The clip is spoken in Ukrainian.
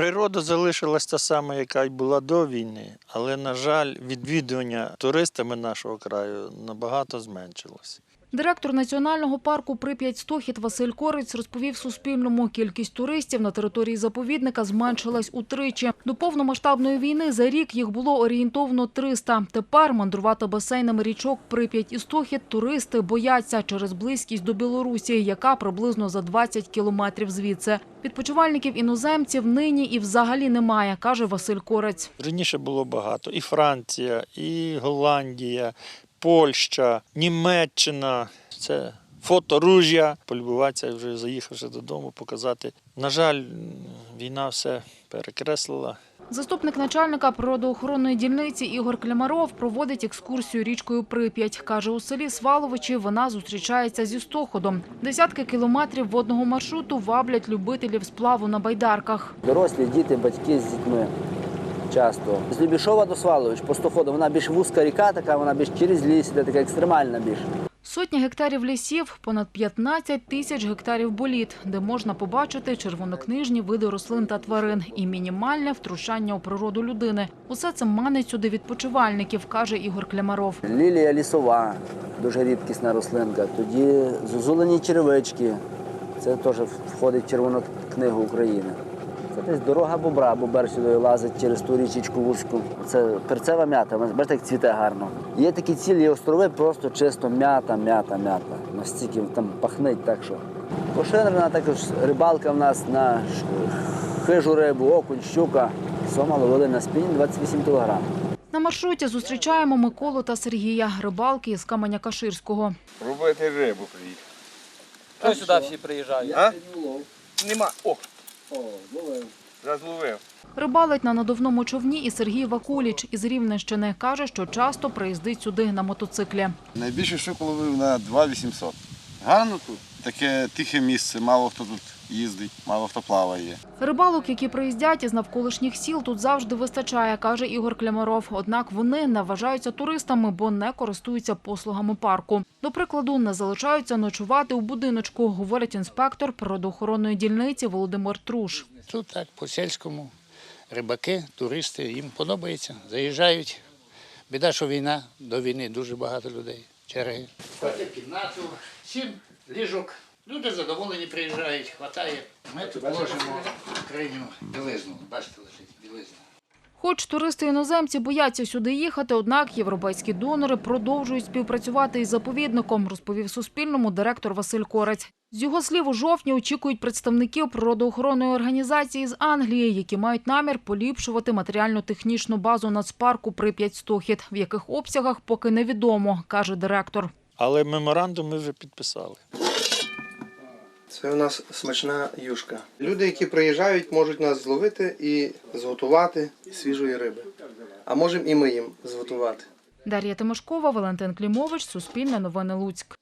Природа залишилась та сама, яка й була до війни, але, на жаль, відвідування туристами нашого краю набагато зменшилось. Директор національного парку Прип'ять Стохід Василь Корець розповів Суспільному, кількість туристів на території заповідника зменшилась утричі. До повномасштабної війни за рік їх було орієнтовно 300. Тепер мандрувати басейнами річок Прип'ять і Стохід туристи бояться через близькість до Білорусі, яка приблизно за 20 кілометрів звідси. Відпочивальників іноземців нині і взагалі немає, каже Василь Корець. Раніше було багато. І Франція, і Голландія, Польща, Німеччина. Це фоторужя. Полюбуватися вже заїхавши додому, показати. На жаль, війна все перекреслила. Заступник начальника природоохоронної дільниці Ігор Клямаров проводить екскурсію річкою Прип'ять. Каже, у селі Сваловичі вона зустрічається зі стоходом. Десятки кілометрів водного маршруту ваблять любителів сплаву на байдарках. Дорослі, діти, батьки з дітьми часто. З Любішова до Свалович по стоходу. Вона більш вузька ріка, така вона більш через ліс, іде така екстремальна більш. Сотні гектарів лісів, понад 15 тисяч гектарів боліт, де можна побачити червонокнижні види рослин та тварин і мінімальне втручання у природу людини. Усе це манить сюди відпочивальників, каже Ігор Клямаров. Лілія лісова, дуже рідкісна рослинка. Тоді зозулені черевички. Це теж входить в Червону книгу України. Це десь дорога бобра, бобер сюди лазить через ту річечку вузьку. Це перцева м'ята, бачите, як цвіте гарно. Є такі цілі острови, просто чисто м'ята, м'ята, м'ята. Настільки там пахнить так, що. Поширена також рибалка в нас на хижу рибу, окунь, щука. Сома ловили на спінь 28 кілограм. На маршруті зустрічаємо Миколу та Сергія, рибалки із Каменя Каширського. Робити рибу приїхав. Хто сюди всі приїжджають? А? Нема. О! Зазловив. Рибалить на надувному човні і Сергій Вакуліч із Рівненщини. Каже, що часто приїздить сюди на мотоциклі. Найбільше що ловив на 2800. Гарно тут. Таке тихе місце, мало хто тут їздить, мало хто плаває. Рибалок, які приїздять із навколишніх сіл, тут завжди вистачає, каже Ігор Клямаров. Однак вони не вважаються туристами, бо не користуються послугами парку. До прикладу, не залишаються ночувати у будиночку, говорить інспектор природоохоронної дільниці Володимир Труш. Тут так, по сільському. Рибаки, туристи, їм подобається. Заїжджають. Біда, що війна, до війни дуже багато людей. Черги. Кімнату, сім ліжок. Люди задоволені приїжджають, хватає. Ми тут ложимо крайню білизну. Бачите, лежить білизна. Хоч туристи-іноземці бояться сюди їхати, однак європейські донори продовжують співпрацювати із заповідником, розповів Суспільному директор Василь Корець. З його слів, у жовтні очікують представників природоохоронної організації з Англії, які мають намір поліпшувати матеріально-технічну базу нацпарку Прип'ять Стохід, в яких обсягах поки невідомо, каже директор. Але меморандум ми вже підписали. Це у нас смачна юшка. Люди, які приїжджають, можуть нас зловити і зготувати свіжої риби. А можемо і ми їм зготувати. Дар'я Тимошкова, Валентин Клімович, Суспільне новини Луцьк.